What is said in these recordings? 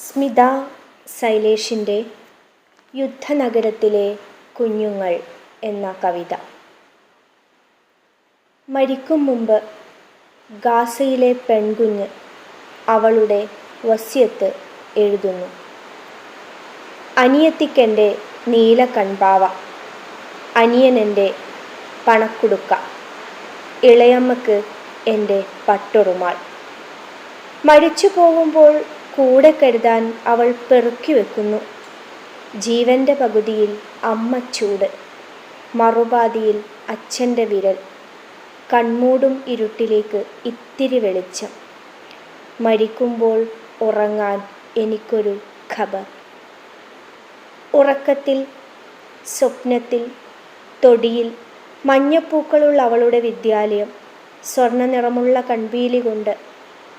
സ്മിത സൈലേഷിന്റെ യുദ്ധനഗരത്തിലെ കുഞ്ഞുങ്ങൾ എന്ന കവിത. മരിക്കും മുമ്പ് ഗാസയിലെ പെൺകുഞ്ഞ് അവളുടെ വസ്യത്ത് എഴുതുന്നു. അനിയത്തിക്കെന്റെ നീല കൺപാവ അനിയനെന്റെ പണക്കുടുക്ക ഇളയമ്മക്ക് എന്റെ പട്ടൊറുമാൾ മരിച്ചു പോകുമ്പോൾ കൂടെ കരുതാൻ അവൾ പെറുക്കി വെക്കുന്നു. ജീവന്റെ പകുതിയിൽ അമ്മ ചൂട് മറുപാതിയിൽ അച്ഛന്റെ വിരൽ കൺമൂടും ഇരുട്ടിലേക്ക് ഇത്തിരി വെളിച്ചം. മരിക്കുമ്പോൾ ഉറങ്ങാൻ എനിക്കൊരു ഖബർ. ഉറക്കത്തിൽ സ്വപ്നത്തിൽ തൊടിയിൽ മഞ്ഞപ്പൂക്കളുള്ള അവളുടെ വിദ്യാലയം സ്വർണ നിറമുള്ള കൺപീലി കൊണ്ട്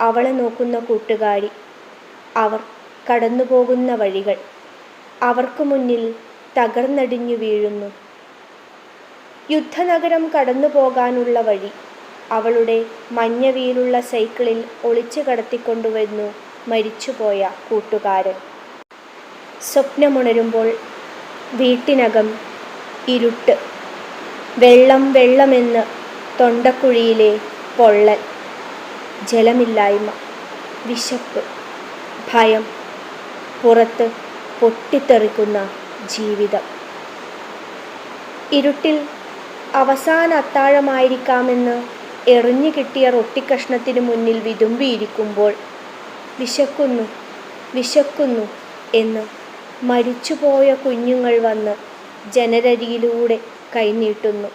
അവളെ നോക്കുന്ന കൂട്ടുകാരി അവർ കടന്നുപോകുന്ന വഴികൾ അവർക്ക് മുന്നിൽ തകർന്നടിഞ്ഞു വീഴുന്നു. യുദ്ധനഗരം കടന്നു പോകാനുള്ള വഴി അവളുടെ മഞ്ഞവീലുള്ള സൈക്കിളിൽ ഒളിച്ചു കടത്തിക്കൊണ്ടുവന്നു മരിച്ചുപോയ കൂട്ടുകാരൻ. സ്വപ്നമുണരുമ്പോൾ വീട്ടിനകം ഇരുട്ട്. വെള്ളം വെള്ളമെന്ന് തൊണ്ടക്കുഴിയിലെ പൊള്ളൽ. ജലമില്ലായ്മ. വിശപ്പ്. ഭയം പുറത്ത് പൊട്ടിത്തെറിക്കുന്ന ജീവിതം. ഇരുട്ടിൽ അവസാന അത്താഴമായിരിക്കാമെന്ന് എറിഞ്ഞു കിട്ടിയ റൊട്ടിക്കഷ്ണത്തിന് മുന്നിൽ വിതുമ്പിയിരിക്കുമ്പോൾ വിശക്കുന്നു വിശക്കുന്നു എന്ന് മരിച്ചുപോയ കുഞ്ഞുങ്ങൾ വന്ന് ജനരരിയിലൂടെ കൈനീട്ടുന്നു.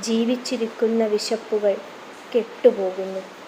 ജീവിച്ചിരിക്കുന്ന വിശപ്പുകൾ കെട്ടുപോകുന്നു.